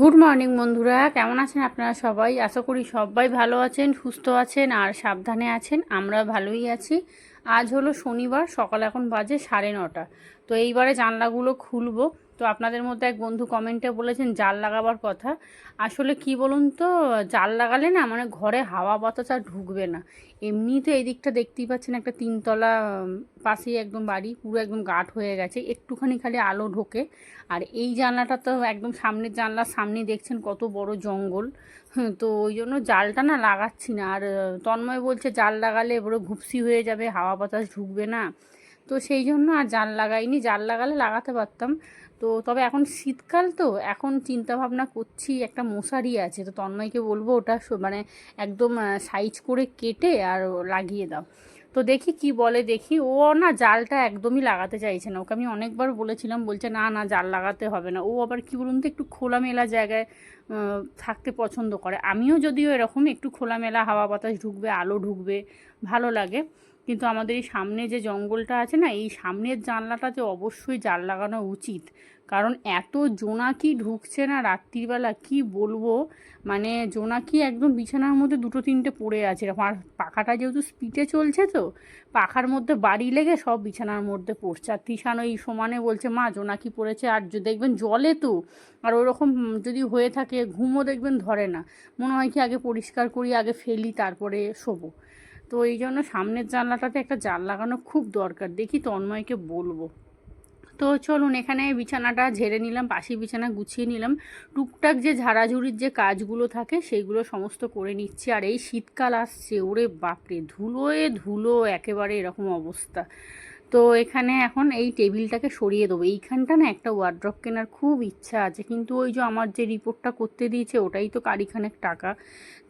Good morning বন্ধুরা। কেমন আছেন আপনারা সবাই? আশা করি সবাই ভালো আছেন, সুস্থ আছেন আর সাবধানে আছেন। আমরা ভালোই আছি। আজ হলো শনিবার, সকাল এখন বাজে সাড়ে নটা। তো এইবারে জানলাগুলো খুলবো। তো আপনাদের মধ্যে এক বন্ধু কমেন্টে বলেছেন, জাল লাগাবার কথা। আসলে কি বলুন তো, জাল লাগালে না মানে ঘরে হাওয়া বাতাস আর ঢুকবে না। এমনিতে এই দিকটা দেখতেই পাচ্ছেন, একটা তিনতলা পাশেই একদম বাড়ি, পুরো একদম গাঢ় হয়ে গেছে। একটুখানি খালি আলো ঢোকে। আর এই জানলাটা তো একদম সামনের জানলার সামনে দেখছেন, কত বড় জঙ্গল। তো ওই জন্য জালটা না লাগাচ্ছি না। আর, তন্ময় বলছে, জাল লাগালে এবারে ঘুপসি হয়ে যাবে, হাওয়া বাতাস ঢুকবে না। তো সেই জন্য আর জাল লাগাইনি। জাল লাগালে লাগাতে পারতাম। তো তবে এখন শীতকাল তো, এখন চিন্তা ভাবনা করছি একটা মশারি আছে, তো তন্ময়কে বলব ওটা মানে একদম সাইজ করে কেটে আর লাগিয়ে দাও। তো দেখি কি বলে, দেখি ও না জালটা একদমই লাগাতে চাইছে না, ওকে আমি অনেকবার বলেছিলাম, বলছে না না, জাল লাগাতে হবে না। ও আবার কি বলুন তো, একটু খোলামেলা জায়গায় থাকতে পছন্দ করে। আমিও যদিও এরকম একটু খোলামেলা হাওয়া বাতাস ঢুকবে, আলো ঢুকবে, ভালো লাগে। কিন্তু আমাদের এই সামনে যে জঙ্গলটা আছে না, এই সামনের জানলাটাতে অবশ্যই জাল লাগানো উচিত। কারণ এত জোনাকি ঢুকছে না রাত্রিবেলা, কি বলব? মানে জোনাকি একদম বিছানার মধ্যে দুটো তিনটে পড়ে আছে এরকম। আর পাখাটা যেহেতু স্পিডে চলছে তো, পাখার মধ্যে বাড়ি লেগে সব বিছানার মধ্যে পড়ছে। আর তিশান ওই সমানে বলছে, মা, জোনাকি পড়েছে, আর য- দেখবেন জলে তো। আর ওরকম যদি হয়ে থাকে, ঘুমও দেখবেন ধরে না। মনে হয় কি আগে পরিষ্কার করি, আগে ফেলি, তারপরে শোবো। তো এই জন্য সামনের জানলাটাতে একটা জাল লাগানো খুব দরকার। দেখি তন্ময়কে বলব। তো চলুন, এখানে বিছানাটা ঝেড়ে নিলাম, পাশি বিছানা গুছিয়ে নিলাম। টুকটাক যে ঝাড়াঝুড়ির যে কাজগুলো থাকে, সেইগুলো সমস্ত করে নিচ্ছি। আর এই শীতকাল আসছে, ওরে বাপরে, ধুলোয় ধুলো, একেবারে এরকম অবস্থা। তো এখানে এখন এই টেবিলটাকে সরিয়ে দেবো। এইখানটা না একটা ওয়ার্ড্রপ কেনার খুব ইচ্ছা আছে, কিন্তু ওই যে আমার যে রিপোর্টটা করতে দিয়েছে ওটাই তো কারিখানেক টাকা।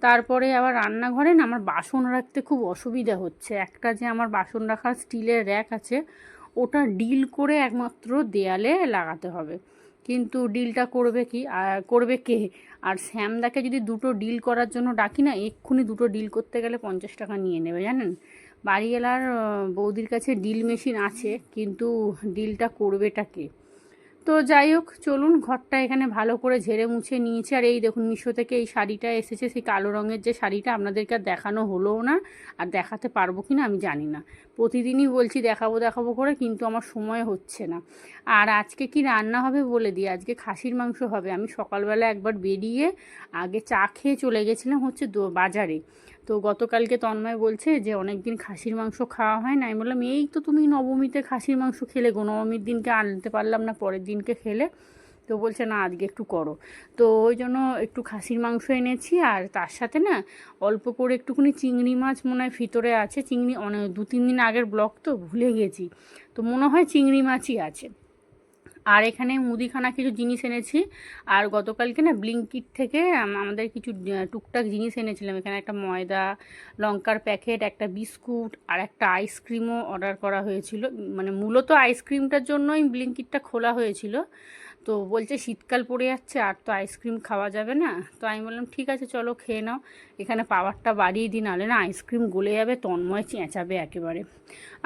তারপরে আবার রান্নাঘরে না আমার বাসন রাখতে খুব অসুবিধা হচ্ছে। একটা যে আমার বাসন রাখার স্টিলের র্যাক আছে, ওটা ডিল করে একমাত্র দেয়ালে লাগাতে হবে। কিন্তু ডিলটা করবে কি করবে কে? আর শ্যামদাকে যদি দুটো ডিল করার জন্য ডাকি না, এক্ষুনি দুটো ডিল করতে গেলে পঞ্চাশ টাকা নিয়ে নেবে, জানেন? বাড়িওয়ালার আহ, বৌদির কাছে ডিল মেশিন আছে কিন্তু ডিলটা করবেটা কে? তো যাই হোক চলুন ঘরটা এখানে ভালো করে ঝেড়ে মুছে নিয়েছি। আর এই দেখুন মিশো থেকে এই শাড়িটা এসেছে সেই কালো রঙের যে শাড়িটা আপনাদেরকে আর দেখানো হলোও না আর দেখাতে পারব কি না আমি জানি না। প্রতিদিনই বলছি দেখাবো দেখাবো করে কিন্তু আমার সময় হচ্ছে না। আর আজকে কি রান্না হবে বলে দিই? আজকে খাসির মাংস হবে। আমি সকালবেলা একবার বেরিয়ে আগে চা খেয়ে চলে গেছিলাম হচ্ছে বাজারে। তো গতকালকে তন্ময় বলছে যে অনেক দিন খাসির মাংস খাওয়া হয় না। আমি বললাম, এই তো তুমি নবমীতে খাসির মাংস খেলে গো নবমীর দিনকে আনতে পারলাম না, পরের দিনকে খেলে। তো বলছে, না, আজকে একটু করো। তো ওই জন্য একটু খাসির মাংস এনেছি, আর তার সাথে না, অল্প করে একটুখানি চিংড়ি মাছ মনে হয় ভিতরে আছে। চিংড়ি অনেক, দু, তিন দিন আগের ব্লক তো ভুলে গেছি। তো মনে হয় চিংড়ি মাছই আছে। আর এখানে মুদিখানা কিছু জিনিস এনেছি। আর গতকালকে না ব্লিঙ্কিট থেকে আমাদের কিছু টুকটাক জিনিস এনেছিলাম। এখানে একটা ময়দা লঙ্কার প্যাকেট একটা বিস্কুট আর একটা আইসক্রিমও অর্ডার করা হয়েছিল। মানে মূলত আইসক্রিমটার জন্যই ব্লিঙ্কিটটা খোলা হয়েছিল। তো বলছে শীতকাল পড়ে যাচ্ছে আর তো আইসক্রিম খাওয়া যাবে না। তো আমি বললাম ঠিক আছে চলো খেয়ে নাও। এখানে পাওয়ারটা বাড়িয়ে দিই নাহলে না আইসক্রিম গলে যাবে তন্ময় চেঁচাবে একেবারে।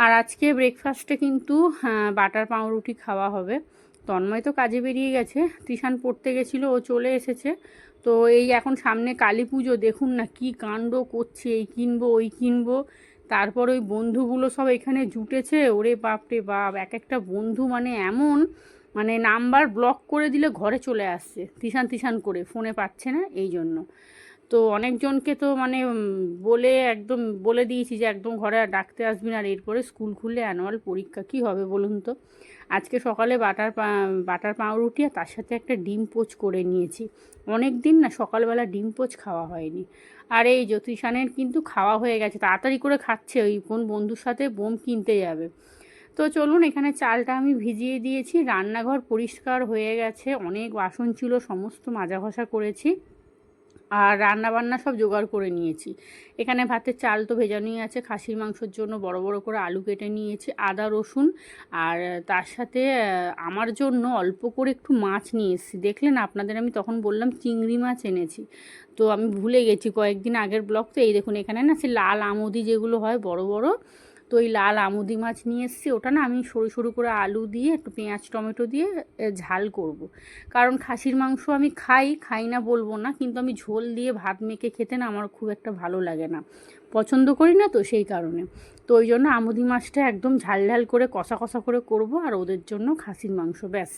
আর আজকে ব্রেকফাস্টে কিন্তু হ্যাঁ, বাটার পাউরুটি খাওয়া হবে। তন্ময় তো কাজে বেরিয়ে গেছে। টিশান পড়তে গেছিল, ও চলে এসেছে। তো এই এখন সামনে কালী পুজো, দেখুন না কি কাণ্ড করছে, এই কিনবো, ওই কিনবো। তারপর ওই বন্ধুগুলো সব এখানে জুটেছে। ওরে বাপরে বাপ, এক একটা বন্ধু মানে এমন মানে নাম্বার ব্লক করে দিলে ঘরে চলে আসছে। তিশান তিশান করে, ফোনে পাচ্ছে না এই জন্য। তো অনেকজনকে তো মানে বলে একদম বলে দিয়েছি যে, একদম ঘরে ডাকতে আসবি না আর এরপরে স্কুল খুললে অ্যানুয়াল পরীক্ষা কি হবে বলুন তো? আজকে সকালে বাটার বাটার পাউরুটি আর তার সাথে একটা ডিম পোচ করে নিয়েছি। অনেক দিন না সকালবেলা ডিম পোচ খাওয়া হয়নি। আর এই জ্যোতিষানের কিন্তু খাওয়া হয়ে গেছে। তাড়াতাড়ি করে খাচ্ছে ওই কোন বন্ধুর সাথে বোম কিনতে যাবে। তো চলুন এখানে চালটা আমি ভিজিয়ে দিয়েছি। রান্নাঘর পরিষ্কার হয়ে গেছে। অনেক বাসন ছিল, সমস্ত মাজা ঘষা করেছি। আর রান্না বান্না সব জোগাড় করে নিয়েছি। এখানে ভাতের চাল তো ভেজানোই আছে, খাসির মাংসের জন্য বড় বড় করে আলু কেটে নিয়েছি, আদা, রসুন আর তার সাথে আমার জন্য অল্প করে একটু মাছ নিয়ে এসেছি। দেখলেন আপনাদের আমি তখন বললাম চিংড়ি মাছ এনেছি। তো আমি ভুলে গেছি কয়েকদিন আগের ব্লগ, তো এই দেখুন এখানে না সে লাল আমদি যেগুলো হয় বড় বড় তো ওই লাল আমুদি মাছ নিয়ে এসেছি। ওটা না আমি সরু সরু করে আলু দিয়ে, একটু পেঁয়াজ, টমেটো দিয়ে ঝাল করব। কারণ খাসির মাংস আমি খাই খাই না বলব না, কিন্তু আমি ঝোল দিয়ে ভাত মেখে খেতে না আমার খুব একটা ভালো লাগে না। পছন্দ করি না তো সেই কারণে। তো ওই জন্য আমুদি মাছটা একদম ঝাল ঝাল করে কষা কষা করে করব আর ওদের জন্য খাসির মাংস, ব্যাস।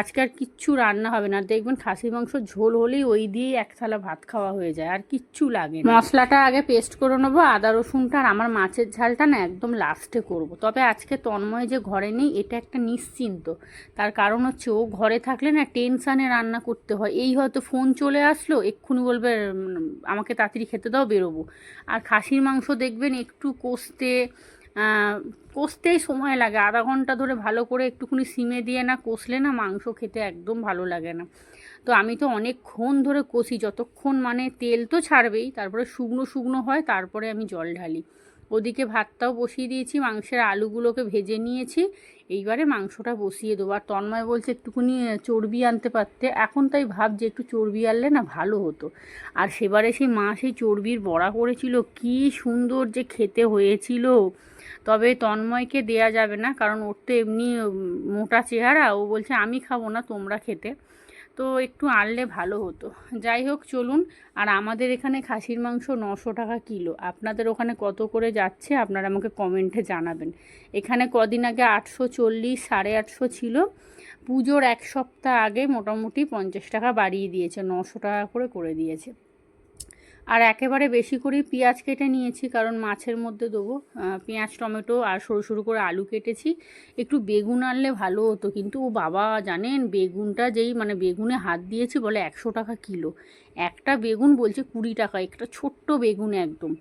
আজকে আর কিচ্ছু রান্না হবে না। দেখবেন খাসির মাংস ঝোল হলেই ওই দিয়েই এক থালা ভাত খাওয়া হয়ে যায়, আর কিচ্ছু লাগে মশলাটা আগে পেস্ট করে নেব, আদা, রসুনটা, আর আমার মাছের ঝালটা না একদম লাস্টে করব। তবে আজকে তন্ময় যে ঘরে নেই, এটা একটা নিশ্চিন্ত। তার কারণ হচ্ছে ও ঘরে থাকলে না টেনশানে রান্না করতে হয়। এই হয়তো ফোন চলে আসলো, এক্ষুনি বলবে আমাকে তাড়াতাড়ি খেতে দাও, বেরোবো। আর খাসির মাংস দেখবেন একটু কষতে আহ, কষতেই সময় লাগে। আধা ঘণ্টা ধরে ভালো করে একটুখানি সিমে দিয়ে না কষলে না মাংস খেতে একদম ভালো লাগে না। তো আমি তো অনেকক্ষণ ধরে কষি। যতক্ষণ মানে তেল তো ছাড়বেই তারপরে শুকনো শুকনো হয় তারপরে আমি জল ঢালি। ওদিকে ভাতটাও বসিয়ে দিয়েছি, মাংসের আলুগুলোকে ভেজে নিয়েছি। এইবারে মাংসটা বসিয়ে দেবো। আর তন্ময় বলছে একটুখানি চর্বি আনতে পারতে। এখন তাই ভাব যে একটু চর্বি আনলে না ভালো হতো। আর সেবারে সেই মা সেই চর্বির বড়া করেছিল। কি সুন্দর যে খেতে হয়েছিল। তবে তন্ময়কে দেয়া যাবে না, কারণ ওর তো এমনি মোটা চেহারা। ও বলছে, আমি খাব না, তোমরা খেতে। তো একটু আনলে ভালো হতো। যাই হোক, চলুন। আর আমাদের এখানে খাসির মাংস নশো টাকা কিলো। আপনাদের ওখানে কত করে যাচ্ছে, আপনারা আমাকে কমেন্টে জানাবেন। এখানে কদিন আগে আটশো চল্লিশ, সাড়ে আটশো ছিল। পুজোর এক সপ্তাহ আগে মোটামুটি পঞ্চাশ টাকা বাড়িয়ে দিয়েছে, নশো টাকা করে করে দিয়েছে। আর একেবারে বেশি করেই পেঁয়াজ কেটে নিয়েছি, কারণ মাছের মধ্যে দেবো পেঁয়াজ, টমেটো আর সরু সরু করে আলু কেটেছি। একটু বেগুন আনলে ভালো হতো, কিন্তু ও বাবা জানেন, বেগুনটা যেই মানে বেগুনে হাত দিয়েছি বলে একশো টাকা কিলো। একটা বেগুন বলছে কুড়ি টাকা, একটা ছোট্ট বেগুন একদম।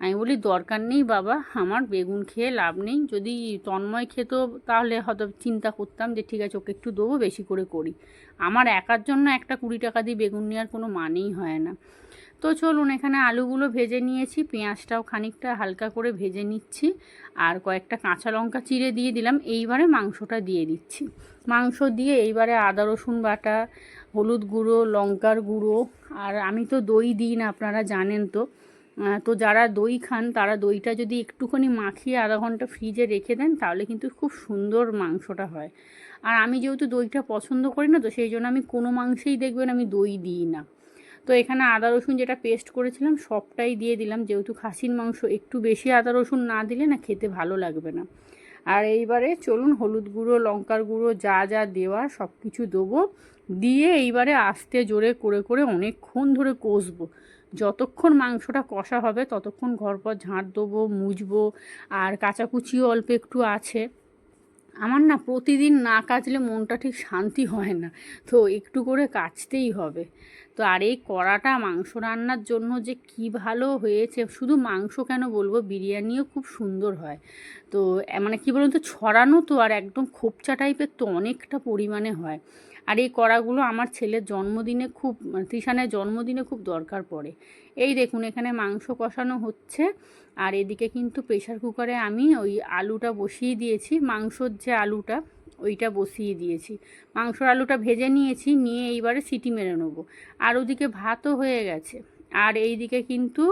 আমি বলি, দরকার নেই বাবা, আমার বেগুন খেয়ে লাভ নেই। যদি তন্ময় খেত তাহলে হয়তো চিন্তা করতাম যে ঠিক আছে, ওকে একটু দেবো, বেশি করে করি। আমার একার জন্য একটা কুড়ি টাকা দিয়ে বেগুন নেওয়ার কোনো মানেই হয় না। তো চলুন এখানে আলুগুলো ভেজে নিয়েছি, পেঁয়াজটাও খানিকটা হালকা করে ভেজে নিচ্ছি, আর কয়েকটা কাঁচা লঙ্কা চিড়ে দিয়ে দিলাম, এইবারে মাংসটা দিয়ে দিচ্ছি। মাংস দিয়ে এইবারে আদা, রসুন বাটা, হলুদ গুঁড়ো, লঙ্কার গুঁড়ো, আর আমি তো দই দিই না, আপনারা জানেন তো। তো যারা দই খান, তারা দইটা যদি একটুখানি মাখিয়ে আধা ঘণ্টা ফ্রিজে রেখে দেন, তাহলে কিন্তু খুব সুন্দর মাংসটা হয়। আর আমি যেহেতু দইটা পছন্দ করি না, তো সেই জন্য আমি কোনো মাংসেই দেখবেন আমি দই দিই না। তো এখানে আদা, রসুন যেটা পেস্ট করেছিলাম, সবটাই দিয়ে দিলাম। যেহেতু খাসির মাংস একটু বেশি আদা, রসুন না দিলে না খেতে ভালো লাগবে না। আর এইবারে চলুন হলুদ গুঁড়ো, লঙ্কার গুঁড়ো, যা যা দেওয়া সব কিছু দেবো। দিয়ে এইবারে আস্তে জোরে করে করে অনেকক্ষণ ধরে কষবো। যতক্ষণ মাংসটা কষা হবে, ততক্ষণ ঘর পর ঝাঁট দেবো মুছবো আর কাঁচাকুচিও অল্প একটু আছে। আমার না প্রতিদিন না কাচলে মনটা ঠিক শান্তি হয় না। তো একটু করে কাচতেই হবে। তো আর এই কড়াটা মাংস রান্নার জন্য যে কি ভালো হয়েছে, শুধু মাংস কেন বলব, বিরিয়ানিও খুব সুন্দর হয়। তো মানে কী বলুন তো, ছড়ানো তো আর একদম খোপচা টাইপের তো অনেকটা পরিমাণে হয়। আর এই কড়াগুলো আমার ছেলের জন্মদিনে খুব, তৃষানের জন্মদিনে খুব দরকার পড়ে। এই দেখুন, এখানে মাংস কষানো হচ্ছে আর এদিকে কিন্তু প্রেশার কুকারে আমি ওই আলুটা বসিয়ে দিয়েছি, মাংসর যে আলুটা, ওইটা বসিয়ে দিয়েছি। মাংসর আলুটা ভেজে নিয়েছি, নিয়ে এইবারে সিটি মেরে নেব। আর ওদিকে ভাতও হয়ে গেছে। আর এই দিকে কিন্তু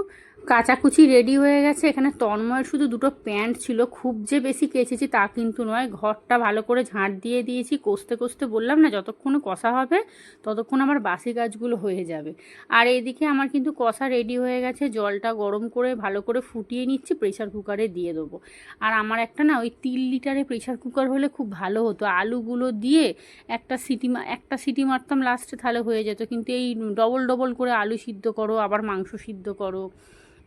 কাচাকুচি রেডি হয়ে গেছে। এখানে তন্ময়ের শুধু দুটো প্যান্ট ছিল। খুব যে বেশি কেচেছি তা কিন্তু নয়। ঘরটা ভালো করে ঝাঁট দিয়ে দিয়েছি। কষতে কষতে বললাম না, যতক্ষণ কষা হবে ততক্ষণ আমার বাসি গাছগুলো হয়ে যাবে। আর এইদিকে আমার কিন্তু কষা রেডি হয়ে গেছে। জলটা গরম করে ভালো করে ফুটিয়ে নিচ্ছি প্রেশার কুকারে দিয়ে দেবো। আর আমার একটা না ওই তিন লিটারে প্রেশার কুকার হলে খুব ভালো হতো। আলুগুলো দিয়ে একটা সিটি একটা সিটি মারতাম লাস্টে তাহলে হয়ে যেত। কিন্তু এই ডবল ডবল করে আলু সিদ্ধ করো আবার মাংস সিদ্ধ করো।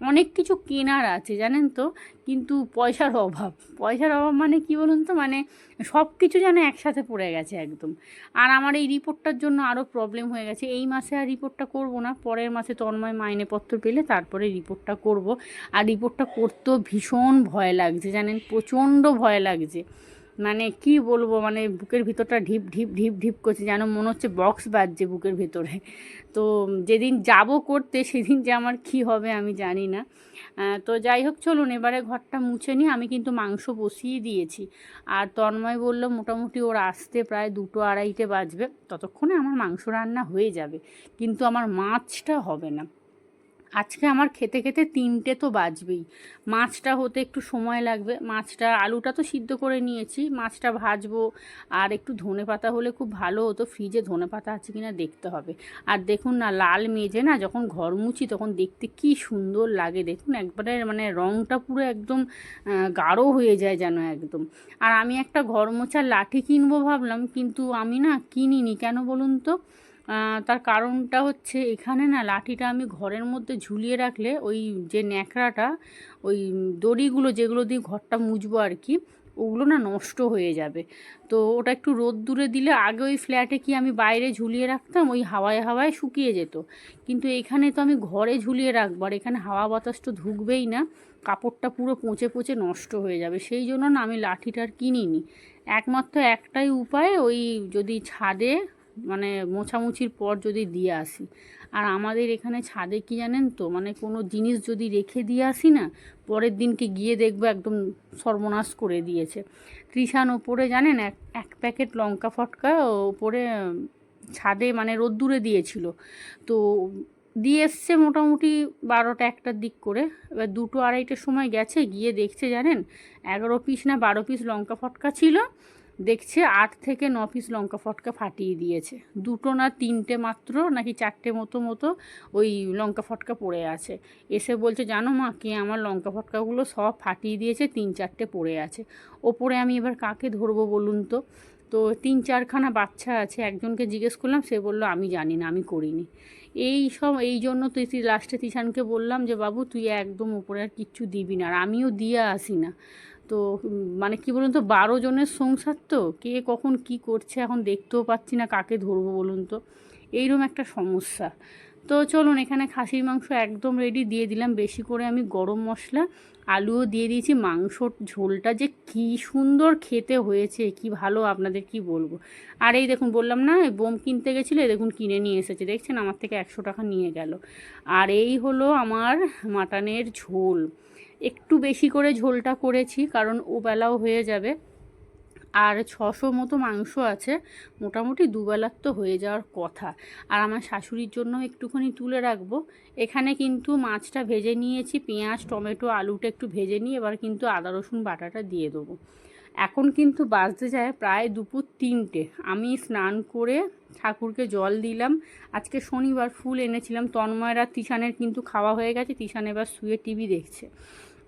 অনেক কিছু কেনার আছে, জানেন তো? কিন্তু পয়সার অভাব। পয়সার অভাব মানে কি বলুন তো? মানে সব কিছু যেন একসাথে পড়ে গেছে একদম। আর আমার এই রিপোর্টটার জন্য আরও প্রবলেম হয়ে গেছে। এই মাসে আর রিপোর্টটা করব না। পরের মাসে তন্ময় মাইনেপত্র পেলে তারপরে রিপোর্টটা করব। আর রিপোর্টটা করতেও ভীষণ ভয় লাগছে, জানেন? প্রচণ্ড ভয় লাগছে। মানে কি বলব মানে বুকের ভিতরটা ঢিপ ঢিপ ঢিপ ঢিপ করছে, যেন মনে হচ্ছে বক্স বাজছে বুকের ভেতরে। তো যেদিন যাব করতে, সেদিন যে আমার কি হবে আমি জানি না। তো যাই হোক, চলুন এবারে ঘরটা মুছে নিই। আমি কিন্তু মাংস বসিয়ে দিয়েছি। আর তন্ময় বলল, মোটামুটি ওর আসতে প্রায় দুটো আড়াইটে বাজবে। ততক্ষণে আমার মাংস রান্না হয়ে যাবে। কিন্তু আমার মাছটা হবে না। আজকে আমার খেতে খেতে তিনটে তো বাজবেই। মাছটা হতে একটু সময় লাগবে। মাছটা, আলুটা তো সিদ্ধ করে নিয়েছি। মাছটা ভাজবো। আর একটু ধনে পাতা হলে খুব ভালো হতো। ফ্রিজে ধনে পাতা আছে কিনা দেখতে হবে। আর দেখুন না, লাল মেজে না যখন ঘর মুছি তখন দেখতে কি সুন্দর লাগে। দেখুন একবারে মানে রঙটা পুরো একদম গাঢ় হয়ে যায় যেন একদম। আর আমি একটা ঘর মোছার লাঠি কিনবো ভাবলাম, কিন্তু আমি না কিনিনি। কেন বলুন তো? তার কারণটা হচ্ছে এখানে না লাঠিটা আমি ঘরের মধ্যে ঝুলিয়ে রাখলে ওই যে ন্যাকড়াটা, ওই দড়িগুলো যেগুলো দিয়ে ঘরটা মুজবো আর কি, ওগুলো না নষ্ট হয়ে যাবে। তো ওটা একটু রোদ দূরে দিলে আগে ওই ফ্ল্যাটে কি আমি বাইরে ঝুলিয়ে রাখতাম? ওই হাওয়ায় হাওয়ায় শুকিয়ে যেত। কিন্তু এখানে তো আমি ঘরে ঝুলিয়ে রাখব আর এখানে হাওয়া বাতাস তো ঢুকবেই না, কাপড়টা পুরো পচে পচে নষ্ট হয়ে যাবে। সেই জন্য না আমি লাঠিটা আর কিনিনি। একমাত্র একটাই উপায় ওই যদি ছাদে মানে মোছামুছির পর যদি দিয়ে আসি। আর আমাদের এখানে ছাদে কি জানেন তো? মানে কোনো জিনিস যদি রেখে দিয়ে আসি না, পরের দিনকে গিয়ে দেখব একদম সর্বনাশ করে দিয়েছে। তৃষান ওপরে জানেন এক এক প্যাকেট লঙ্কা ফটকা ওপরে ছাদে মানে রোদ্দুরে দিয়েছিল। তো দিয়ে এসছে মোটামুটি বারোটা একটার দিক করে। এবার দুটো আড়াইটার সময় গেছে, গিয়ে দেখছে জানেন, এগারো পিস না বারো পিস লঙ্কা ফটকা ছিল। দেখছে আট থেকে ন পিস লঙ্কা ফটকা ফাটিয়ে দিয়েছে। দুটো না তিনটে মাত্র, নাকি চারটে মতো মতো ওই লঙ্কা ফটকা পড়ে আছে। এসে বলছে, জানো মা, কে আমার লঙ্কা ফটকাগুলো সব ফাটিয়ে দিয়েছে, তিন চারটে পড়ে আছে। ওপরে আমি এবার কাকে ধরবো বলুন তো? তো তিন চারখানা বাচ্চা আছে, একজনকে জিজ্ঞেস করলাম, সে বলল, আমি জানি না, আমি করিনি। এই সব, এই জন্য তুই লাস্টে তিশানকে বললাম যে, বাবু, তুই একদম উপরে আর কিচ্ছু দিবি না, আর আমিও দিয়ে আসি না। তো মানে কি বলুন তো, বারো জনের সংসার তো? কে কখন কি করছে এখন দেখতেও পাচ্ছি না কাকে ধরবো বলুন তো? এইরকম একটা সমস্যা। তো চলুন, এখানে খাসির মাংস একদম রেডি দিয়ে দিলাম। বেশি করে আমি গরম মশলা, আলুও দিয়ে দিয়েছি। মাংসর ঝোলটা যে কি সুন্দর খেতে হয়েছে, কি ভালো আপনাদের কি বলব? আর এই দেখুন, বললাম না বোম কিনতে গেছিল দেখুন কিনে নিয়ে এসেছে। দেখছেন? আমার থেকে একশো টাকা নিয়ে গেল। আর এই হলো আমার মাটনের ঝোল। একটু বেশি করে ঝোলটা করেছি, কারণ ওবেলাও হয়ে যাবে। আর ছশো মতো মাংস আছে, মোটামুটি দুবেলার তো হয়ে যাওয়ার কথা। আর আমার শাশুড়ির জন্য একটুখানি তুলে রাখব। এখানে কিন্তু মাছটা ভেজে নিয়েছি, পেঁয়াজ, টমেটো, আলুটা একটু ভেজে নিয়ে এবার কিন্তু আদা, রসুন, বাটাটা দিয়ে দেবো। এখন কিন্তু বাজতে যায় প্রায় দুপুর তিনটে। আমি স্নান করে ঠাকুরকে জল দিলাম। আজকে শনিবার ফুল এনেছিলাম। তন্ময়রা তিশানের কিন্তু খাওয়া হয়ে গেছে। তিশান এবার শুয়ে টিভি দেখছে।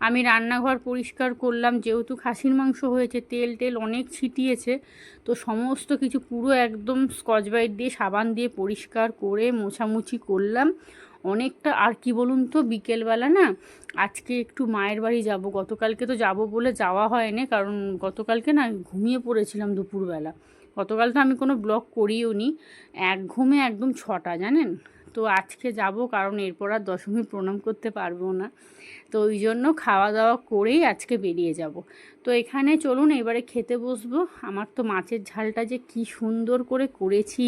আমি রান্নাঘর পরিষ্কার করলাম। যেহেতু খাসির মাংস হয়েছে, তেল টেল অনেক ছিটিয়েছে, তো সমস্ত কিছু পুরো একদম স্কচ ব্রাইট দিয়ে সাবান দিয়ে পরিষ্কার করে মোছামুছি করলাম। অনেকটা, আর কি বলুন তো, বিকেলবেলা না, আজকে একটু মায়ের বাড়ি যাব। গতকালকে তো যাব বলে যাওয়া হয়নি, কারণ গতকালকে না ঘুমিয়ে পড়েছিলাম দুপুরবেলা। গতকাল তো আমি কোনো ব্লগ করিও নি এক ঘুমে একদম ছটা, জানেন? তো আজকে যাব কারণ এরপর আর দশমী প্রণাম করতে পারব না। তো ওই জন্য খাওয়া দাওয়া করেই আজকে বেরিয়ে যাব। তো এখানে চলুন এবারে খেতে বসবো। আমার তো মাছের ঝালটা যে কি সুন্দর করে করেছি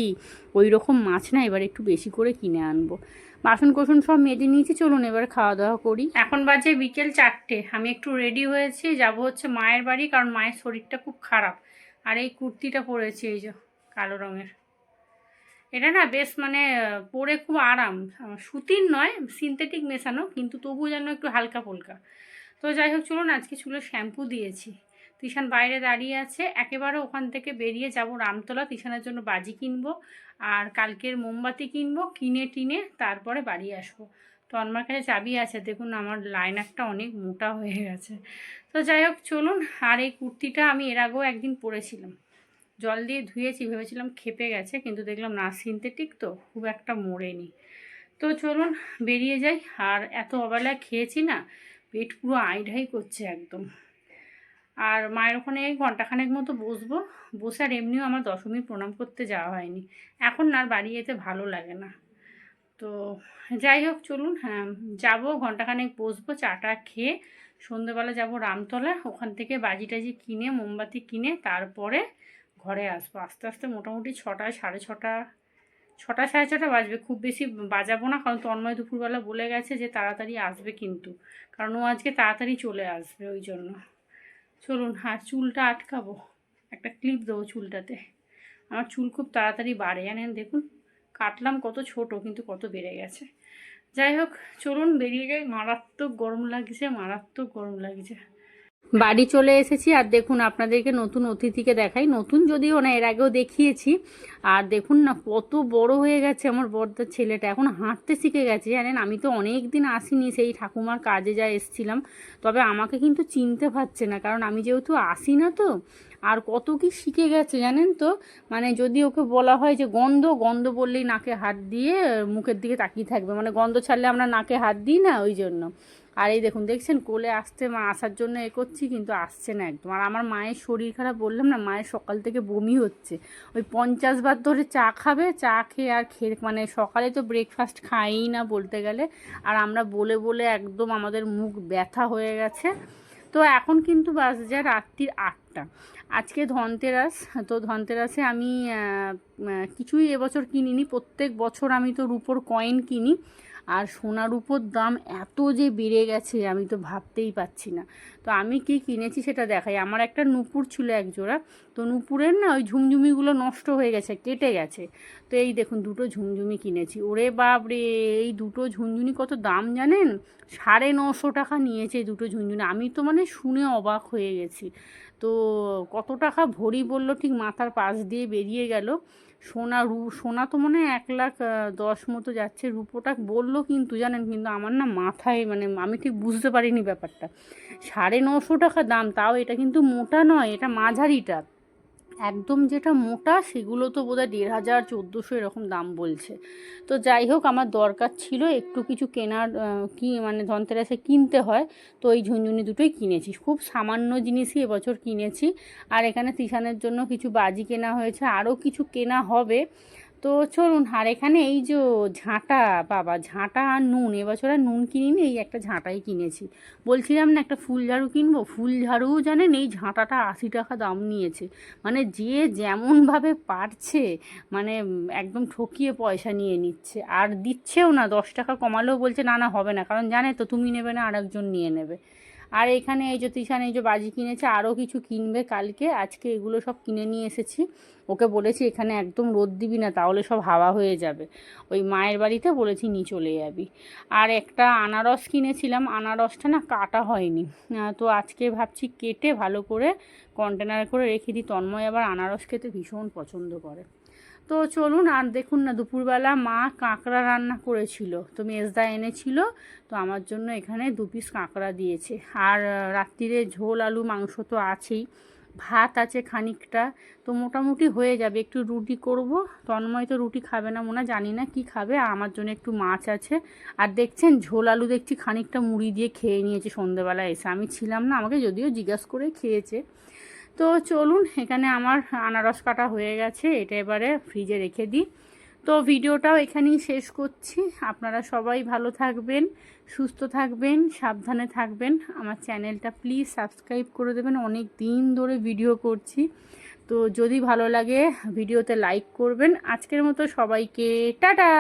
ওই রকম মাছ না এবার একটু বেশি করে কিনে আনব। বাসন কোসন সব মেজে নিয়েছি, চলুন এবার খাওয়া দাওয়া করি। এখন বাজে বিকেল চারটে, আমি একটু রেডি হয়েছি, যাব হচ্ছে মায়ের বাড়ি, কারণ মায়ের শরীরটা খুব খারাপ। আর এই কুর্তিটা পরেছি, এই যে কালো রঙের। এটা না বেশ মানে পরে খুব আরাম। সুতির নয় সিনথেটিক মেশানো, কিন্তু তবুও যেন একটু হালকা ফুলকা। তো যাই হোক, চলুন আজকে চুলে শ্যাম্পু দিয়েছি। তিশান বাইরে দাঁড়িয়ে আছে। একেবারে ওখান থেকে বেরিয়ে যাব রামতলা। তিশানের জন্য বাজি কিনবো আর কালকের মোমবাতি কিনবো, কিনে টিনে তারপরে বাড়ি আসব। তো আমার কাছে চাবি আছে। দেখুন, আমার লাইন একটা অনেক মোটা হয়ে গেছে। তো যাই হোক, চলুন। আর এই কুর্তিটা আমি এর আগেও একদিন পরেছিলাম। জল দিয়ে ধুয়েছি, ভেবেছিলাম খেপে গেছে, কিন্তু দেখলাম না সিনথেটিক তো, খুব একটা মরেনি। তো চলুন বেরিয়ে যাই, আর এত অবেলায় খেয়েছি না, পেট পুরো আইঢাই করছে একদম। আর মায়ের ওখানে ঘন্টাখানেক মতো বসবো, বসে আর এমনিও আমার দশমী প্রণাম করতে যাওয়া হয়নি। এখন না আর বাড়ি যেতে ভালো লাগে না। তো যাই হোক, চলুন হ্যাঁ যাব ঘন্টাখানেক বসবো চাটা খেয়ে সন্ধেবেলা যাব রামতলা ওখান থেকে বাজি টাজি কিনে, মোমবাতি কিনে, তারপরে ঘরে আসব। আস্তে আস্তে মোটামুটি ছটা, সাড়ে ছটা ছটা, সাড়ে ছটা বাজবে। খুব বেশি বাজাবো না, কারণ তন্ময় দুপুরবেলা বলে গেছে যে তাড়াতাড়ি আসবে কিন্তু। কারণ ও আজকে তাড়াতাড়ি চলে আসবে ওই জন্য। চলুন হ্যাঁ চুলটা আটকাবো। একটা ক্লিপ দেবো চুলটাতে। আমার চুল খুব তাড়াতাড়ি বাড়ে, জানেন? দেখুন, কাটলাম কত ছোট, কিন্তু কত বেড়ে গেছে। যাই হোক, চলুন, বেরিয়ে যাই। মারাত্মক গরম লাগছে, মারাত্মক গরম লাগছে। বাড়ি চলে এসেছি আর দেখুন আপনাদেরকে নতুন অতিথিকে দেখাই। নতুন যদিও না, এর আগেও দেখিয়েছি। আর দেখুন না, কত বড় হয়ে গেছে আমার বড়দার ছেলেটা। এখন হাঁটতে শিখে গেছে, জানেন? আমি তো অনেক দিন আসিনি, সেই ঠাকুমার কাজে যা এসছিলাম। তবে আমাকে কিন্তু চিনতে পারছে না, কারণ আমি যেহেতু আসি না তো, আর কত কি শিখে গেছে, জানেন তো? মানে যদি ওকে বলা হয় যে গন্ধ গন্ধ বললেই নাকে হাত দিয়ে মুখের দিকে তাকিয়ে থাকবে। মানে গন্ধ ছাড়লে আমরা নাকে হাত দিই না, ওই জন্য। আর এই দেখুন, দেখছেন কোলে আসতে মা আসার জন্য এ করছি, কিন্তু আসছে না একদম। আর আমার মায়ের শরীর খারাপ বললাম না, মায়ের সকাল থেকে বমি হচ্ছে। ওই পঞ্চাশ বার ধরে চা খাবে, চা খেয়ে আর খেয়ে মানে সকালে তো ব্রেকফাস্ট খাই না বলতে গেলে। আর আমরা বলে বলে একদম আমাদের মুখ ব্যথা হয়ে গেছে। তো এখন কিন্তু বাস যায় রাত্রির আটটা। আজকে ধনতেরাস, তো ধনতেরাসে আমি কিছুই এবছর কিনিনি, প্রত্যেক বছর আমি তো রুপোর কয়েন কিনি। আর সোনা রূপোর দাম এত যে বেড়ে গেছে, আমি তো ভাবতেই পাচ্ছি না। তো আমি কি কিনেছি সেটা দেখাই। আমার একটা নুপুর ছিল এক জোড়া তো নুপুরের না ওই ঝুমঝুমিগুলো নষ্ট হয়ে গেছে, কেটে গেছে। তো এই দেখুন, দুটো ঝুমঝুমি কিনেছি। ওরে বাপ রে এই দুটো ঝুনঝুনি কত দাম জানেন? সাড়ে নশো টাকা নিয়েছে দুটো ঝুনঝুনি আমি তো মানে শুনে অবাক হয়ে গেছি। তো কত টাকা ভরি বলল, ঠিক মাথার পাশ দিয়ে বেরিয়ে গেল। সোনা রু, সোনা তো মনে এক লাখ দশ মতো যাচ্ছে। রুপোটা বলল কিন্তু, জানেন কিন্তু আমার না মাথায় মানে আমি ঠিক বুঝতে পারিনি ব্যাপারটা। সাড়ে নশো টাকা দাম, তাও এটা কিন্তু মোটা নয়, এটা মাঝারিটা। একদম যেটা মোটা, সেগুলো তো বোধহয় দেড় হাজার, চোদ্দোশো এরকম দাম বলছে। তো যাই হোক, আমার দরকার ছিল একটু কিছু কেনার কি মানে ধনতেরাসে কিনতে হয়। তো এই ঝুনঝুনি দুটোই কিনেছি। খুব সামান্য জিনিসই এবছর কিনেছি। আর এখানে তিশানের জন্য কিছু বাজি কেনা হয়েছে। আরও কিছু কেনা হবে। তো চলুন, আর এখানে এই যে ঝাঁটা, বাবা, ঝাঁটা আর নুন, এবছর আর নুন কিনিনি, এই একটা ঝাঁটাই কিনেছি। বলছিলাম না একটা ফুল ঝাড়ু কিনবো? ফুল ঝাড়ুও জানেন এই ঝাঁটাটা আশি টাকা দাম নিয়েছে। মানে যে যেমনভাবে পারছে মানে একদম ঠকিয়ে পয়সা নিয়ে নিচ্ছে। আর দিচ্ছেও না, দশ টাকা কমালেও বলছে, না না, হবে না। কারণ জানে তো তুমি নেবে না, আরেকজন নিয়ে নেবে। আর এখানে এই যে তিশান এই যে বাজি কিনেছে আরও কিছু কিনবে কালকে। আজকে এগুলো সব কিনে নিয়ে এসেছি। ওকে বলেছি, এখানে একদম রোদ দিবি না, তাহলে সব হাওয়া হয়ে যাবে। ওই মায়ের বাড়িতে বলেছি নিয়ে চলে যাবি। আর একটা আনারস কিনেছিলাম। আনারসটা না কাটা হয়নি। তো আজকে ভাবছি কেটে ভালো করে কন্টেনারে করে রেখে দিই। তন্ময় আবার আনারস খেতে ভীষণ পছন্দ করে। তো চলুন আর দেখুন না, দুপুরবেলা মা কাঁকড়া রান্না করেছিল। তো মেজদা এনেছিল, তো আমার জন্য এখানে দু পিস কাঁকড়া দিয়েছে। আর রাত্রিরে ঝোল, আলু, মাংস তো আছেই। ভাত আছে খানিকটা, তো মোটামুটি হয়ে যাবে। একটু রুটি করব। তন্ময় তো রুটি খাবে না, মনে জানি না কি খাবে। আমার জন্য একটু মাছ আছে। আর দেখছেন, ঝোল, আলু দেখছি খানিকটা মুড়ি দিয়ে খেয়ে নিয়েছে সন্ধেবেলা এসে। আমি ছিলাম না, আমাকে যদিও জিজ্ঞাসা করে খেয়েছে। তো চলুন, এখানে আমার আনারস কাটা হয়ে গেছে, এটা এবারে ফ্রিজে রেখে দিই। তো ভিডিওটাও এখানেই শেষ করছি। আপনারা সবাই ভালো থাকবেন, সুস্থ থাকবেন, সাবধানে থাকবেন। আমার চ্যানেলটা প্লিজ সাবস্ক্রাইব করে দেবেন। অনেক দিন ধরে ভিডিও করছি। তো যদি ভালো লাগে, ভিডিওতে লাইক করবেন। আজকের মতো সবাইকে, টাটা!